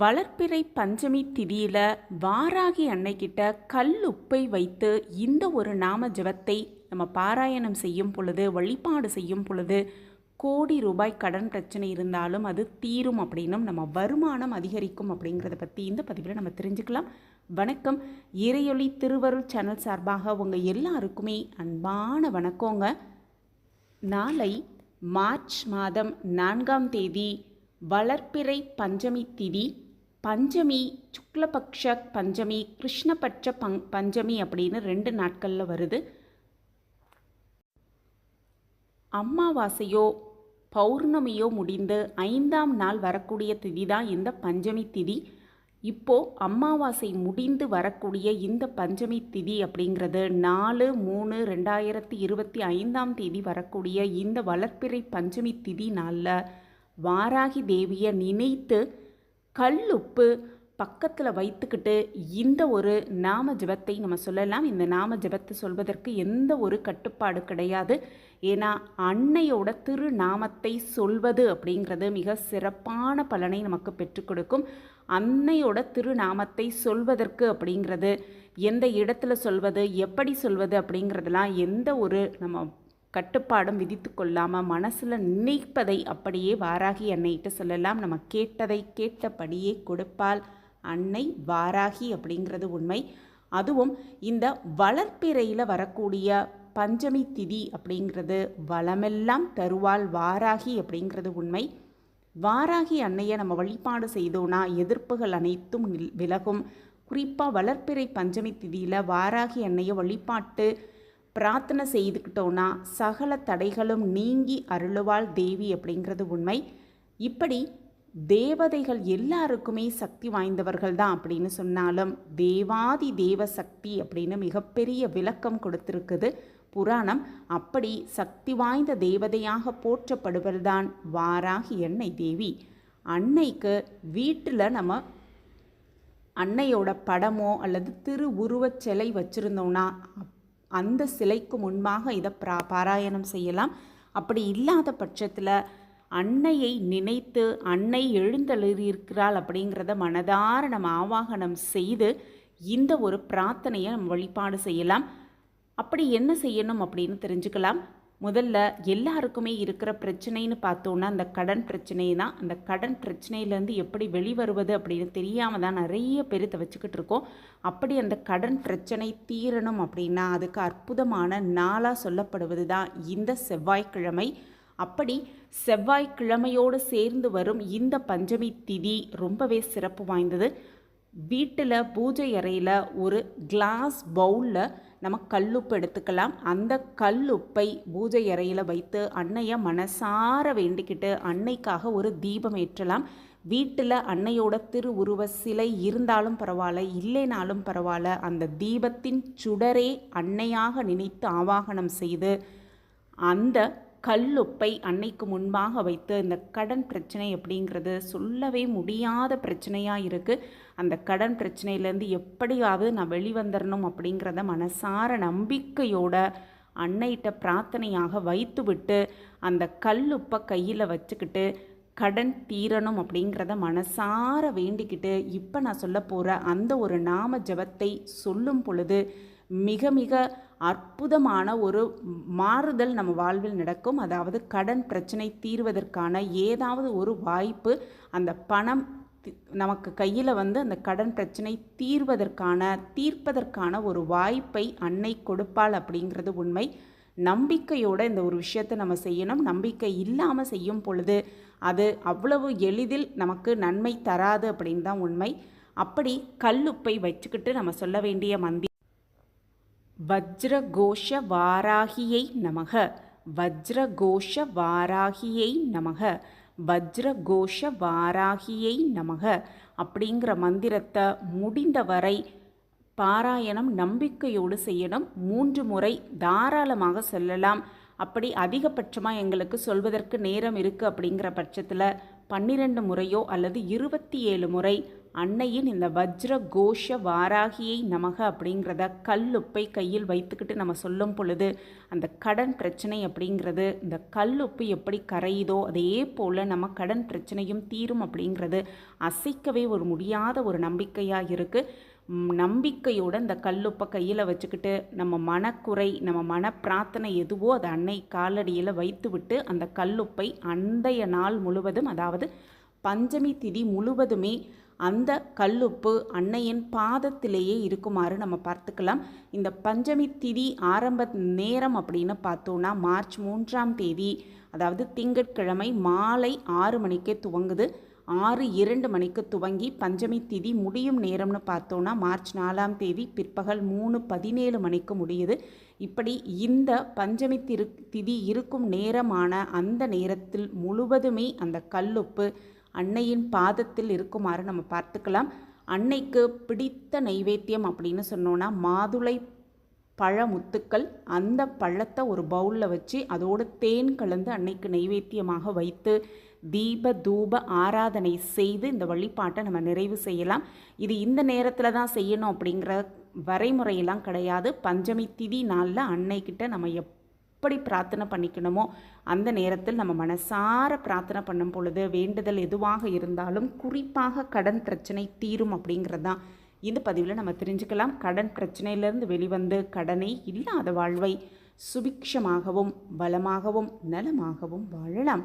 வளர்ப்பிறை பஞ்சமி திதியில வாராகி அன்னைக்கிட்ட கல் உப்பை வைத்து இந்த ஒரு நாம ஜபத்தை நம்ம பாராயணம் செய்யும் பொழுது வழிபாடு செய்யும் பொழுது கோடி ரூபாய் கடன் பிரச்சனை இருந்தாலும் அது தீரும் அப்படின்னும் நம்ம வருமானம் அதிகரிக்கும் அப்படிங்கிறத பற்றி இந்த பதிவில் நம்ம தெரிஞ்சுக்கலாம். வணக்கம். இறையொளி திருவருள் சேனல் சார்பாக உங்கள் எல்லாருக்குமே அன்பான வணக்கங்க. நாளை மார்ச் மாதம் நான்காம் தேதி வளர்ப்பிறை பஞ்சமி திதி பஞ்சமி சுக்லபக்ஷ பஞ்சமி கிருஷ்ணபட்ச பங் பஞ்சமி அப்படின்னு ரெண்டு நாட்களில் வருது. அமாவாசையோ பௌர்ணமியோ முடிந்து ஐந்தாம் நாள் வரக்கூடிய திதி தான் இந்த பஞ்சமி திதி. இப்போது அமாவாசை முடிந்து வரக்கூடிய இந்த பஞ்சமி திதி அப்படிங்கிறது நாலு மூணு ரெண்டாயிரத்தி இருபத்தி ஐந்தாம் தேதி வரக்கூடிய இந்த வளர்ப்பிறை பஞ்சமி திதி நாளில் வாராகி தேவியை நினைத்து கல்லுப்பு பக்கத்தில் வைத்துக்கிட்டு இந்த ஒரு நாம ஜபத்தை நம்ம சொல்லலாம். இந்த நாம ஜபத்தை சொல்வதற்கு எந்த ஒரு கட்டுப்பாடு கிடையாது. ஏன்னா அன்னையோட திருநாமத்தை சொல்வது அப்படிங்கிறது மிக சிறப்பான பலனை நமக்கு பெற்றுக் கொடுக்கும். அன்னையோட திருநாமத்தை சொல்வதற்கு அப்படிங்கிறது எந்த இடத்துல சொல்வது எப்படி சொல்வது அப்படிங்கிறதெல்லாம் எந்த ஒரு நம்ம கட்டுப்பாடும் விதித்து கொள்ளாமல் மனசில் நினைப்பதை அப்படியே வாராகி அன்னைகிட்ட சொல்லலாம். நம்ம கேட்டதை கேட்டபடியே கொடுப்பால் அன்னை வாராகி அப்படிங்கிறது உண்மை. அதுவும் இந்த வளர்ப்பிறையில் வரக்கூடிய பஞ்சமி திதி அப்படிங்கிறது வளமெல்லாம் தருவாள் வாராகி அப்படிங்கிறது உண்மை. வாராகி அன்னையை நம்ம வழிபாடு செய்தோன்னா எதிர்ப்புகள் அனைத்தும் விலகும். குறிப்பாக வளர்ப்பிறை பஞ்சமி திதியில் வாராகி அன்னையை வழிபாட்டு பிரார்த்தனை செய்துக்கிட்டோன்னா சகல தடைகளும் நீங்கி அருளுவாள் தேவி அப்படிங்கிறது உண்மை. இப்படி தேவதைகள் எல்லாருக்குமே சக்தி வாய்ந்தவர்கள் தான் அப்படின்னு சொன்னாலும் தேவாதி தேவ சக்தி அப்படின்னு மிகப்பெரிய விளக்கம் கொடுத்துருக்குது புராணம். அப்படி சக்தி வாய்ந்த தேவதையாக போற்றப்படுவதுதான் வாராகி எண்ணெய் தேவி. அன்னைக்கு வீட்டில் நம்ம அன்னையோட படமோ அல்லது திரு உருவச் சிலை வச்சுருந்தோன்னா அந்த சிலைக்கு முன்பாக இதை பிரா பாராயணம் செய்யலாம். அப்படி இல்லாத பட்சத்தில் அன்னையை நினைத்து அன்னை எழுந்தளிருக்கிறாள் அப்படிங்கிறத மனதார நம்ம ஆவாகனம் செய்து இந்த ஒரு பிரார்த்தனையை நம்ம வழிபாடு செய்யலாம். அப்படி என்ன செய்யணும் அப்படின்னு தெரிஞ்சுக்கலாம். முதல்ல எல்லாருக்குமே இருக்கிற பிரச்சனைன்னு பார்த்தோன்னா அந்த கடன் பிரச்சனை தான் அந்த கடன் பிரச்சனையிலேருந்து எப்படி வெளிவருவது அப்படின்னு தெரியாமல் தான் நிறைய பேர் வச்சுக்கிட்டு இருக்கோம். அப்படி அந்த கடன் பிரச்சனை தீரணும் அப்படின்னா அதுக்கு அற்புதமான நாளாக சொல்லப்படுவது தான் இந்த செவ்வாய்க்கிழமை. அப்படி செவ்வாய்க்கிழமையோடு சேர்ந்து வரும் இந்த பஞ்சமி திதி ரொம்பவே சிறப்பு வாய்ந்தது. வீட்டில் பூஜை அறையில் ஒரு கிளாஸ் பவுலில் நம்ம கல்லுப்பு எடுத்துக்கலாம். அந்த கல்லுப்பை பூஜை அறையில் வைத்து அன்னையை மனசார வேண்டிக்கிட்டு அன்னைக்காக ஒரு தீபம் ஏற்றலாம். வீட்டில் அன்னையோட திருவுருவ சிலை இருந்தாலும் பரவாயில்ல இல்லைனாலும் பரவாயில்ல அந்த தீபத்தின் சுடரே அன்னையாக நினைத்து ஆவாகனம் செய்து அந்த கல்லுப்பை அன்னைக்கு முன்பாக வைத்து இந்த கடன் பிரச்சனை அப்படிங்கிறது சொல்லவே முடியாத பிரச்சனையாக இருக்குது அந்த கடன் பிரச்சனையிலேருந்து எப்படியாவது நான் வெளிவந்துடணும் அப்படிங்கிறத மனசார நம்பிக்கையோட அன்னைகிட்ட பிரார்த்தனையாக வைத்துவிட்டு அந்த கல்லுப்பை கையில் வச்சுக்கிட்டு கடன் தீரணும் அப்படிங்கிறத மனசார வேண்டிக்கிட்டு இப்போ நான் சொல்ல போகிற அந்த ஒரு நாம ஜபத்தை சொல்லும் பொழுது மிக மிக அற்புதமான ஒரு மாறுதல் நம்ம வாழ்வில் நடக்கும். அதாவது கடன் பிரச்சனை தீர்வதற்கான ஏதாவது ஒரு வாய்ப்பு அந்த பணம் நமக்கு கையில் வந்து அந்த கடன் பிரச்சனை தீர்வதற்கான தீர்ப்பதற்கான ஒரு வாய்ப்பை அன்னை கொடுப்பாள் அப்படிங்கிறது உண்மை. நம்பிக்கையோடு இந்த ஒரு விஷயத்தை நம்ம செய்யணும். நம்பிக்கை இல்லாமல் செய்யும் பொழுது அது அவ்வளவு எளிதில் நமக்கு நன்மை தராது அப்படின்னு தான் உண்மை. அப்படி கல்லுப்பை வச்சுக்கிட்டு நம்ம சொல்ல வேண்டிய மந்தி வஜ்ரகோஷ வாராகியை நமக வஜ்ரகோஷ வாராகியை நமக வஜ்ரகோஷ வாராகியை நமக அப்படிங்கிற மந்திரத்தை முடிந்தவரை பாராயணம் நம்பிக்கையோடு செய்யணும். மூன்று முறை தாராளமாக சொல்லலாம். அப்படி அதிகபட்சமாக எங்களுக்கு சொல்வதற்கு நேரம் இருக்குது அப்படிங்கிற பட்சத்தில் பன்னிரெண்டு முறையோ அல்லது இருபத்தி ஏழு முறை அன்னையின் இந்த வஜ்ர கோஷ வாராகியை நமக அப்படிங்கிறத கல்லுப்பை கையில் வைத்துக்கிட்டு நம்ம சொல்லும் பொழுது அந்த கடன் பிரச்சனை அப்படிங்கிறது இந்த கல்லுப்பு எப்படி கரையுதோ அதே போல் நம்ம கடன் பிரச்சனையும் தீரும் அப்படிங்கிறது அசைக்கவே ஒரு முடியாத ஒரு நம்பிக்கையாக இருக்குது நம்பிக்கையோட இந்த கல்லுப்பை கையில் வச்சுக்கிட்டு நம்ம மனக்குறை நம்ம மன பிரார்த்தனை எதுவோ அதை அன்னை காலடியில் வைத்துவிட்டு அந்த கல்லுப்பை அந்தைய நாள் முழுவதும் அதாவது பஞ்சமி திதி முழுவதுமே அந்த கல்லுப்பு அன்னையின் பாதத்திலேயே இருக்குமாறு நம்ம பார்த்துக்கலாம். இந்த பஞ்சமி திதி ஆரம்ப நேரம் அப்படின்னு பார்த்தோன்னா மார்ச் மூன்றாம் தேதி அதாவது திங்கட்கிழமை மாலை ஆறு மணிக்கே துவங்குது. ஆறு இரண்டு மணிக்கு துவங்கி பஞ்சமி திதி முடியும் நேரம்னு பார்த்தோன்னா மார்ச் நாலாம் தேதி பிற்பகல் மூணு பதினேழு மணிக்கு முடியுது. இப்படி இந்த பஞ்சமி திரு திதி இருக்கும் நேரமான அந்த நேரத்தில் முழுவதுமே அந்த கல்லுப்பு அன்னையின் பாதத்தில் இருக்குமாறு நம்ம பார்த்துக்கலாம். அன்னைக்கு பிடித்த நைவேத்தியம் அப்படின்னு சொன்னோன்னா மாதுளை பழமுத்துக்கள் அந்த பழத்தை ஒரு பவுலில் வச்சு அதோடு தேன் கலந்து அன்னைக்கு நைவேத்தியமாக வைத்து தீப தூப ஆராதனை செய்து இந்த வழிபாட்டை நம்ம நிறைவு செய்யலாம். இது இந்த நேரத்தில் தான் செய்யணும் அப்படிங்கிற வரைமுறையெல்லாம் கிடையாது. பஞ்சமி திதி நாளில் அன்னைக்கிட்ட நம்ம எப் எப்படி பிரார்த்தனை பண்ணிக்கணுமோ அந்த நேரத்தில் நம்ம மனசார பிரார்த்தனை பண்ணும் பொழுது வேண்டுதல் எதுவாக இருந்தாலும் குறிப்பாக கடன் பிரச்சனை தீரும் அப்படிங்கிறது தான். இந்த பதிவில் நம்ம தெரிஞ்சுக்கலாம். கடன் பிரச்சனையிலிருந்து வெளிவந்து கடனை இல்லாத வாழ்வை சுபிக்ஷமாகவும் பலமாகவும் நலமாகவும் வாழலாம்.